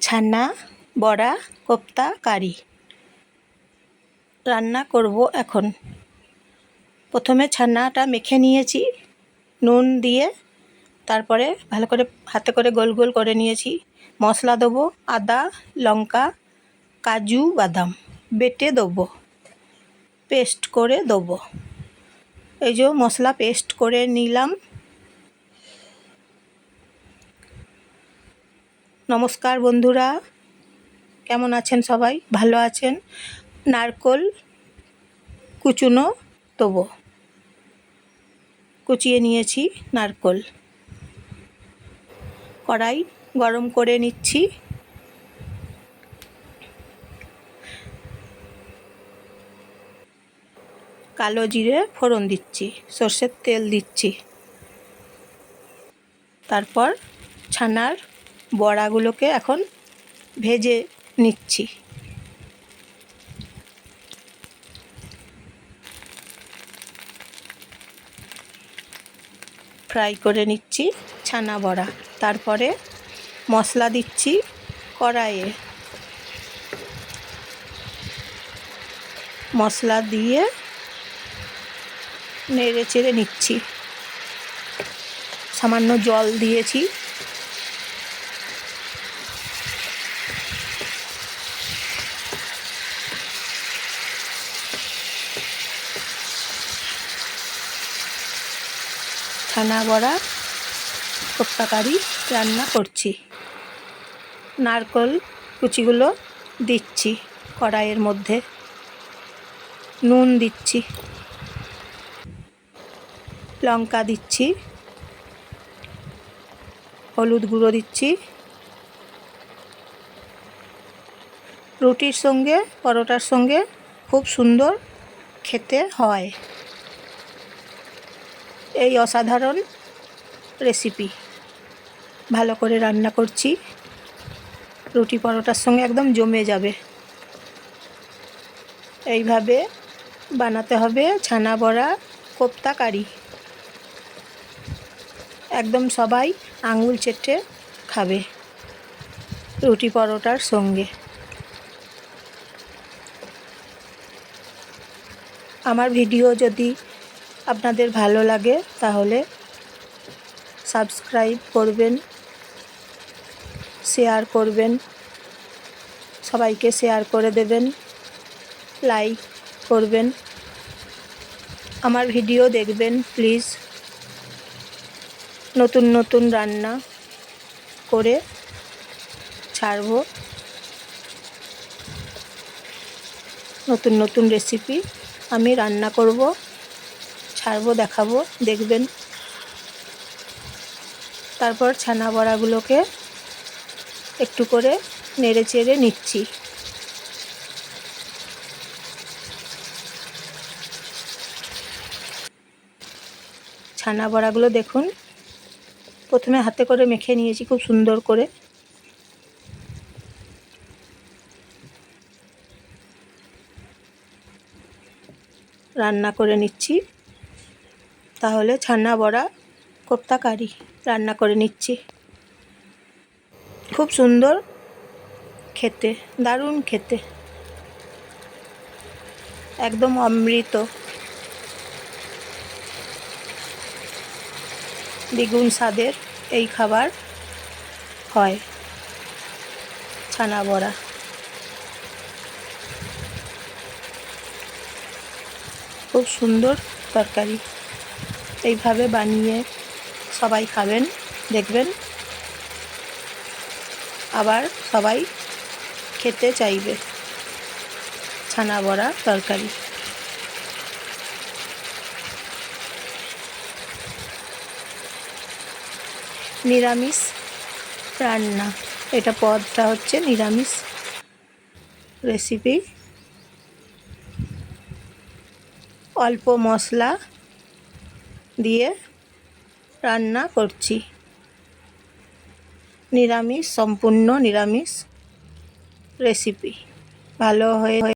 ছানা, বড়া, কোপ্তা, কারি। রান্না করব এখন। প্রথমে ছানাটা মেখে নিয়েছি, নুন দিয়ে। তারপরে ভালো করে হাতে করে গোল গোল করে নিয়েছি। মশলা দেবো, আদা, লঙ্কা, কাজু, বাদাম। বেটে দেবো, পেস্ট করে দেবো। এই যে মশলা পেস্ট করে নিলাম। নমস্কার বন্ধুরা। কেমন আছেন সবাই? ভালো আছেন? নারকোল কুচুনো দেবো কুচিয়ে নিয়েছি নারকোল। কড়াই গরম করে নিচ্ছি। কালো জিরে ফোড়ন দিচ্ছি, সর্ষের তেল দিচ্ছি। তারপর ছানার বড়াগুলোকে এখন ভেজে নিচ্ছি। ফ্রাই করে নিচ্ছি ছানা বড়া। তারপরে মশলা দিচ্ছি কড়াইয়ে। মশলা দিয়ে নেড়ে চেড়ে নিচ্ছি। সামান্য জল দিয়েছি। ছানা বড়া কোপ্তা কারি রান্না করছি। নারকল কুচিগুলো দিচ্ছি কড়াইয়ের মধ্যে। নুন দিচ্ছি। লঙ্কা দিচ্ছি। হলুদ গুঁড়ো দিচ্ছি। রুটির সঙ্গে, পরোটার সঙ্গে খুব সুন্দর খেতে হয়। এই অসাধারণ রেসিপি ভালো করে রান্না করছি। রুটি পরোটার সঙ্গে একদম জমে যাবে। এইভাবে বানাতে হবে ছানা বড়া, কোপ্তা কারি। একদম সবাই আঙুল চেটে খাবে রুটি পরোটার সঙ্গে। আমার ভিডিও যদি আপনাদের ভালো লাগে, তাহলে সাবস্ক্রাইব করবেন, শেয়ার করবেন, সবাইকে শেয়ার করে দেবেন, লাইক করবেন, আমার ভিডিও দেখবেন, প্লিজ। নতুন নতুন রান্না করে ছাড়ব। নতুন নতুন রেসিপি আমি রান্না করব। ছাড়বো, দেখাবো, দেখবেন। তারপর ছানা বড়াগুলোকে একটু করে নেড়ে চেড়ে নিচ্ছি। ছানা বড়াগুলো দেখুন, প্রথমে হাতে করে মেখে নিয়েছি খুব সুন্দর করে। রান্না করে নিচ্ছি। তাহলে ছানা বড়া কোপ্তা কারি রান্না করে নিচ্ছি। খুব সুন্দর খেতে, দারুণ খেতে। একদম অমৃত। দ্বিগুণ স্বাদের এই খাবার হয় ছানা বড়া। খুব সুন্দর তরকারি। এইভাবে বানিয়ে সবাই খাবেন, দেখবেন। আবার সবাই খেতে চাইবে ছানা বড়া তরকারি। নিরামিষ রান্না, এটা পদটা হচ্ছে নিরামিষ রেসিপি অল্প মশলা দিয়ে রান্না করছি। নিরামিষ সম্পূর্ণ নিরামিষ রেসিপি ভালো হয়ে